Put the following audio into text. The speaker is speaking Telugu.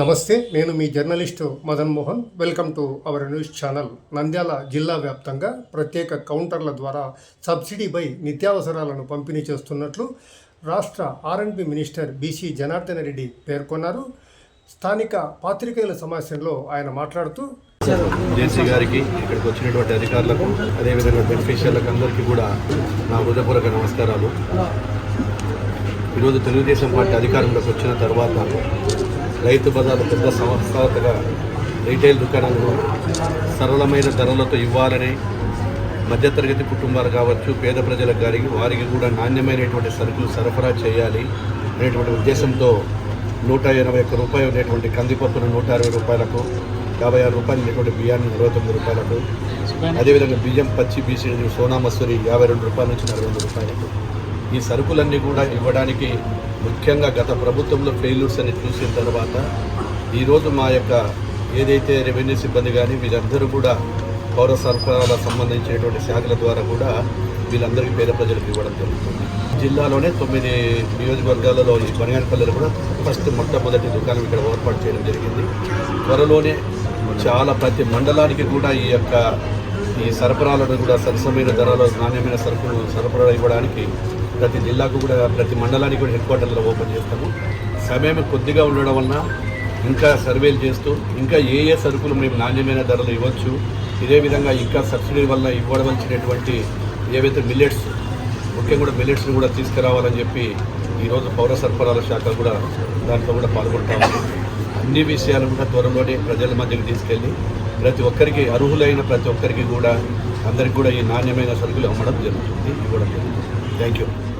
నమస్తే నేను మీ journalist Madan Mohan. Welcome to our news channel. Nandyal జిల్లా వ్యాప్తంగా ప్రత్యేక కౌంటర్ల ద్వారా సబ్సిడీపై నిత్యావసరాలను పంపిణీ చేస్తున్నట్లు రాష్ట్ర ఆర్ఎండ్బి మినిస్టర్ బీసీ జనార్దన రెడ్డి పేర్కొన్నారు. స్థానిక పాత్రికేయుల సమావేశంలో ఆయన మాట్లాడుతూ జేసీ గారికి ఇక్కడికి వచ్చినటువంటి అధికారులకు అదేవిధంగా బెనిఫిషియర్లకు అందరికీ కూడా నా హృదయపూర్వక నమస్కారాలు. ఈరోజు తెలుగుదేశం పార్టీ అధికారంలోకి వచ్చిన తర్వాత రైతు బజార్లు పెద్ద సంస్థగా రీటైల్ దుకాణాలను సరళమైన ధరలతో ఇవ్వాలని మధ్యతరగతి కుటుంబాలు కావచ్చు పేద ప్రజలకు కానీ వారికి కూడా నాణ్యమైనటువంటి సరుకులు సరఫరా చేయాలి అనేటువంటి ఉద్దేశంతో నూట ఎనభై ఒక్క రూపాయలు ఉండేటువంటి కందిపప్పును నూట అరవై రూపాయలకు యాభై ఆరు రూపాయలు ఉండేటువంటి బియ్యాన్ని నలభై తొమ్మిది రూపాయలకు అదేవిధంగా బియ్యం పచ్చి బీసీ సోనా మసూరి యాభై రెండు రూపాయల నుంచి నలభై రెండు రూపాయలకు ఈ సరుకులన్నీ కూడా ఇవ్వడానికి ముఖ్యంగా గత ప్రభుత్వంలో ఫెయిల్యూర్స్ అని చూసిన తర్వాత ఈరోజు మా యొక్క ఏదైతే రెవెన్యూ సిబ్బంది కానీ వీళ్ళందరూ కూడా పౌర సరఫరాలకు సంబంధించినటువంటి శాఖల ద్వారా కూడా వీళ్ళందరికీ పేద ప్రజలకు ఇవ్వడం జరుగుతుంది. జిల్లాలోనే తొమ్మిది నియోజకవర్గాలలో ఈ బనియానపల్లిలో కూడా ఫస్ట్ మొట్టమొదటి దుకాణం ఇక్కడ ఏర్పాటు చేయడం జరిగింది. త్వరలోనే చాలా ప్రతి మండలానికి కూడా ఈ యొక్క ఈ సరఫరాలను కూడా సరసమైన ధరలో నాణ్యమైన సరుకులు సరఫరా ఇవ్వడానికి ప్రతి జిల్లాకు కూడా ప్రతి మండలానికి కూడా హెడ్ క్వార్టర్లో ఓపెన్ చేస్తాము. సమయం కొద్దిగా ఉండడం వలన ఇంకా సర్వేలు చేస్తూ ఇంకా ఏ ఏ సరుకులు మేము నాణ్యమైన ధరలు ఇవ్వచ్చు ఇదే విధంగా ఇంకా సబ్సిడీ వల్ల ఇవ్వవలసినటువంటి ఏవైతే మిల్లెట్స్ ముఖ్యంగా కూడా మిల్లెట్స్ని కూడా తీసుకురావాలని చెప్పి ఈరోజు పౌర సరఫరాల శాఖ కూడా దాంట్లో కూడా పాల్గొంటాము అన్ని విషయాలు కూడా త్వరలోనే ప్రజల మధ్యకి తీసుకెళ్ళి ప్రతి ఒక్కరికి అర్హులైన ప్రతి ఒక్కరికి కూడా అందరికి కూడా ఈ నాణ్యమైన సరుకులు అమ్మడం జరుగుతుంది ఇవ్వడం జరుగుతుంది. Thank you.